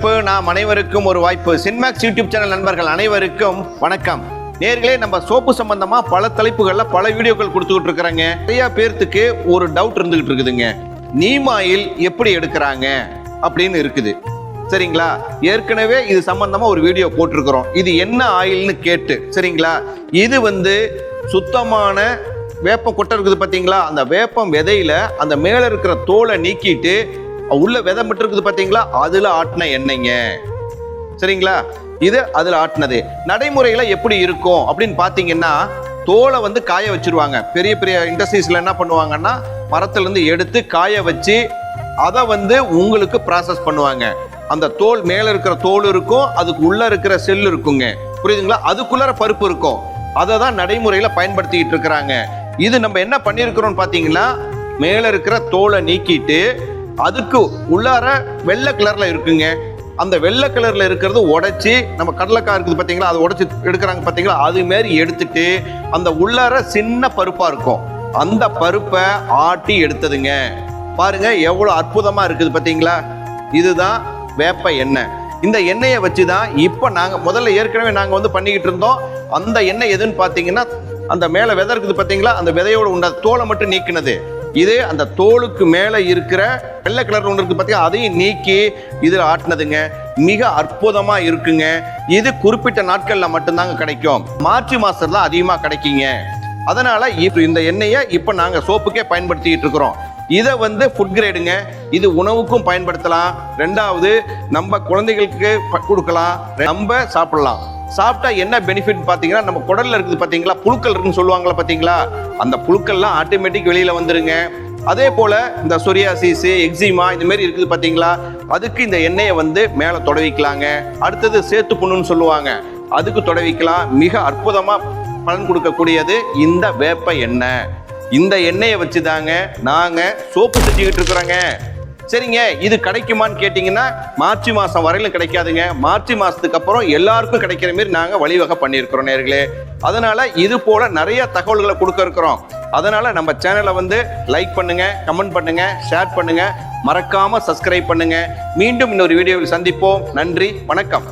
நாம் அனைவருக்கும் ஒரு வாய்ப்பு. சின்மேக்ஸ் யூடியூப் சேனல் நண்பர்கள் அனைவருக்கும் வணக்கம். நேர்களே நம்ம சோப்பு சம்பந்தமா பல தலைப்புகள்ல பல வீடியோக்கள் கொடுத்துக்கிட்டு இருக்கிறாங்க. நிறைய பேர்த்துக்கு ஒரு டவுட் இருந்துகிட்டு இருக்குதுங்க. நீம் ஆயில் எப்படி எடுக்கிறாங்க அப்படின்னு இருக்குது. சரிங்களா? ஏற்கனவே இது சம்பந்தமா ஒரு வீடியோ போட்டிருக்கிறோம். இது என்ன ஆயில்னு கேட்டு சரிங்களா? இது வந்து சுத்தமான வேப்பம் கொட்டை இருக்குது பார்த்தீங்களா அந்த வேப்பம் விதையில அந்த மேலே இருக்கிற தோலை நீக்கிட்டு உள்ள விதை மட்டும் இருக்குது பார்த்தீங்களா அதில் ஆட்டின எண்ணெய்ங்க. சரிங்களா? இது அதில் ஆட்டினது. நடைமுறையில் எப்படி இருக்கும் அப்படின்னு பார்த்தீங்கன்னா தோலை வந்து காய வச்சுருவாங்க. பெரிய பெரிய இண்டஸ்ட்ரீஸில் என்ன பண்ணுவாங்கன்னா மரத்துலேருந்து எடுத்து காய வச்சு அதை வந்து உங்களுக்கு ப்ராசஸ் பண்ணுவாங்க. அந்த தோல் மேலே இருக்கிற தோல் இருக்கும் அதுக்கு உள்ளே இருக்கிற செல் இருக்குங்க. புரியுதுங்களா? அதுக்குள்ளார பருப்பு இருக்கும். அதை தான் நடைமுறையில் பயன்படுத்திக்கிட்டு இருக்கிறாங்க. இது நம்ம என்ன பண்ணியிருக்கிறோம் பார்த்தீங்கன்னா மேலே இருக்கிற தோலை நீக்கிட்டு அதுக்கு உள்ளார வெள்ளை கலர்ல இருக்குங்க. அந்த வெள்ளை கலர்ல இருக்கிறது உடைச்சி நம்ம கடலைக்காய் இருக்குது பார்த்தீங்களா அதை உடைச்சி எடுக்கிறாங்க பார்த்தீங்களா அது மாரி எடுத்துட்டு அந்த உள்ளார சின்ன பருப்பா இருக்கும். அந்த பருப்பை ஆட்டி எடுத்ததுங்க. பாருங்க எவ்வளோ அற்புதமா இருக்குது பார்த்தீங்களா இதுதான் வேப்ப எண்ணெய். இந்த எண்ணெயை வச்சு தான் இப்போ நாங்கள் முதல்ல ஏற்கனவே நாங்கள் வந்து பண்ணிக்கிட்டு இருந்தோம். அந்த எண்ணெய் எதுன்னு பார்த்தீங்கன்னா அந்த மேலே விதை இருக்குது பார்த்தீங்களா அந்த விதையோட உண்ட தோலை மட்டும் நீக்கினது. இது அந்த தோலுக்கு மேலே இருக்கிற வெள்ளை கலர் ஒன்று இருக்கு பார்த்தீங்கன்னா அதையும் நீக்கி இதில் ஆட்டினதுங்க. மிக அற்புதமாக இருக்குங்க. இது குறிப்பிட்ட நாட்களில் மட்டும்தாங்க கிடைக்கும். மார்ச் மாதம் தான் அதிகமாக கிடைக்குங்க. அதனால் இப்போ இந்த எண்ணெயை இப்போ நாங்கள் சோப்புக்கே பயன்படுத்திக்கிட்டு இருக்கிறோம். இதை வந்து ஃபுட் கிரேடுங்க இது உணவுக்கும் பயன்படுத்தலாம். ரெண்டாவது நம்ம குழந்தைகளுக்கு ப- கொடுக்கலாம். நம்ம சாப்பிடலாம். சாப்பிட்டா என்ன பெனிஃபிட் பார்த்தீங்கன்னா நம்ம குடல்ல இருக்குது பார்த்தீங்களா புழுக்கள் இருக்குன்னு சொல்லுவாங்களா பார்த்தீங்களா அந்த புழுக்கள்லாம் ஆட்டோமேட்டிக் வெளியில் வந்துருங்க. அதே போல் இந்த சொரியாசிஸ் எக்ஸிமா இந்த மாதிரி இருக்குது பார்த்தீங்களா அதுக்கு இந்த எண்ணெயை வந்து மேலே தொடவிக்கலாங்க. அடுத்தது சேத்து புண்ணுன்னு சொல்லுவாங்க. அதுக்கு தொடவிக்கலாம். மிக அற்புதமாக பலன் கொடுக்கக்கூடியது இந்த வேப்ப எண்ணெய். இந்த எண்ணெயை வச்சு தாங்க நாங்கள் சோப்பு செஞ்சுக்கிட்டு இருக்கிறோங்க. சரிங்க இது கிடைக்குமான்னு கேட்டிங்கன்னா மார்ச் மாதம் வரையிலும் கிடைக்காதுங்க. மார்ச் மாதத்துக்கு அப்புறம் எல்லாருக்கும் கிடைக்கிற மாதிரி நாங்கள் வழிவகை பண்ணியிருக்கிறோம் நேர்களே. அதனால இது போல நிறைய தகவல்களை கொடுக்க இருக்கிறோம். அதனால நம்ம சேனலை வந்து லைக் பண்ணுங்க கமெண்ட் பண்ணுங்க ஷேர் பண்ணுங்க. மறக்காம சப்ஸ்கிரைப் பண்ணுங்க. மீண்டும் இன்னொரு வீடியோவில் சந்திப்போம். நன்றி வணக்கம்.